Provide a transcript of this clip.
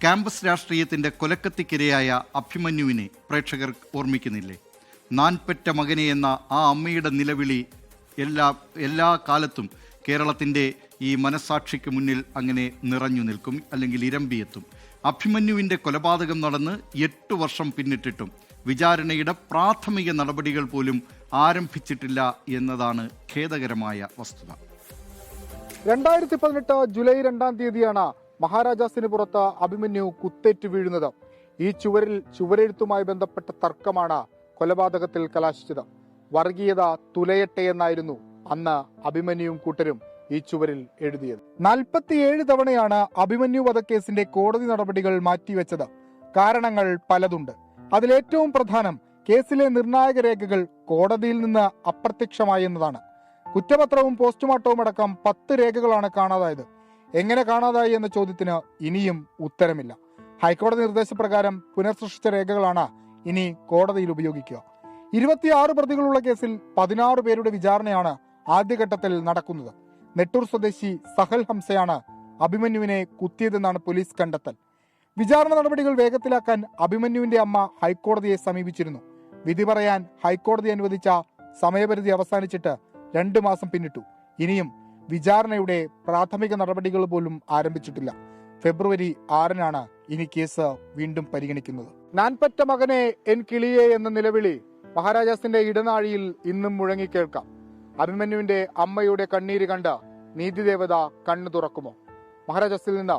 Campus രാഷ്ട്രീയത്തിന്റെ കൊലക്കത്തിക്കിരയായ അഭിമന്യുവിനെ പ്രേക്ഷകർ ഓർമ്മിക്കുന്നില്ലേ? നാൻപെറ്റ മകനെ എന്ന ആ അമ്മയുടെ നിലവിളി എല്ലാ എല്ലാ കാലത്തും കേരളത്തിന്റെ ഈ മനസാക്ഷിക്ക് മുന്നിൽ അങ്ങനെ നിറഞ്ഞു നിൽക്കും അല്ലെങ്കിൽ ഇരമ്പിയെത്തും. അഭിമന്യുവിന്റെ കൊലപാതകം നടന്ന് എട്ട് വർഷം പിന്നിട്ടിട്ടും വിചാരണയുടെ പ്രാഥമിക നടപടികൾ പോലും ആരംഭിച്ചിട്ടില്ല എന്നതാണ് ഖേദകരമായ വസ്തുത. രണ്ടായിരത്തി പതിനെട്ട് ജൂലൈ രണ്ടാം തീയതിയാണ് മഹാരാജാസിന് പുറത്ത് അഭിമന്യു കുത്തേറ്റ് വീഴുന്നത്. ഈ ചുവരിൽ ചുവരെഴുത്തുമായി ബന്ധപ്പെട്ട തർക്കമാണ് കൊലപാതകത്തിൽ കലാശിച്ചത്. വർഗീയത തുലയട്ടെ എന്നായിരുന്നു അന്ന് അഭിമന്യുവും കൂട്ടരും ഈ ചുവരിൽ എഴുതിയത്. നാൽപ്പത്തിയേഴ് തവണയാണ് അഭിമന്യു വധക്കേസിന്റെ കോടതി നടപടികൾ മാറ്റിവെച്ചത്. കാരണങ്ങൾ പലതുണ്ട്. അതിലേറ്റവും പ്രധാനം കേസിലെ നിർണായക രേഖകൾ കോടതിയിൽ നിന്ന് അപ്രത്യക്ഷമായി എന്നതാണ്. കുറ്റപത്രവും പോസ്റ്റ്മോർട്ടവും അടക്കം പത്ത് രേഖകളാണ് കാണാതായത്. എങ്ങനെ കാണാതായി എന്ന ചോദ്യത്തിന് ഇനിയും ഉത്തരമില്ല. ഹൈക്കോടതി നിർദ്ദേശപ്രകാരം പുനഃസൃഷ്ടിച്ച രേഖകളാണ് ഇനി കോടതിയിൽ ഉപയോഗിക്കുക. ഇരുപത്തിയാറ് പ്രതികളുള്ള കേസിൽ പതിനാറ് പേരുടെ വിചാരണയാണ് ആദ്യഘട്ടത്തിൽ നടക്കുന്നത്. നെട്ടൂർ സ്വദേശി സഹൽ ഹംസയാണ് അഭിമന്യുവിനെ കുത്തിയതെന്നാണ് പോലീസ് കണ്ടെത്തൽ. വിചാരണ നടപടികൾ വേഗത്തിലാക്കാൻ അഭിമന്യുവിന്റെ അമ്മ ഹൈക്കോടതിയെ സമീപിച്ചിരുന്നു. വിധി പറയാൻ ഹൈക്കോടതി അനുവദിച്ച സമയപരിധി അവസാനിച്ചിട്ട് രണ്ടു മാസം പിന്നിട്ടു. ഇനിയും വിചാരണയുടെ പ്രാഥമിക നടപടികൾ പോലും ആരംഭിച്ചിട്ടില്ല. ഫെബ്രുവരി ആറിനാണ് ഇനി കേസ് വീണ്ടും പരിഗണിക്കുന്നത്. നാൻപറ്റ മകനെ എൻ കിളിയെ എന്ന നിലവിളി മഹാരാജാസിന്റെ ഇടനാഴിയിൽ ഇന്നും മുഴങ്ങിക്കേൾക്കാം അഭിമന്യുവിന്റെ അമ്മയുടെ കണ്ണീര് കണ്ട് നീതിദേവത കണ്ണു തുറക്കുമോ? മഹാരാജാസിൽ നിന്ന്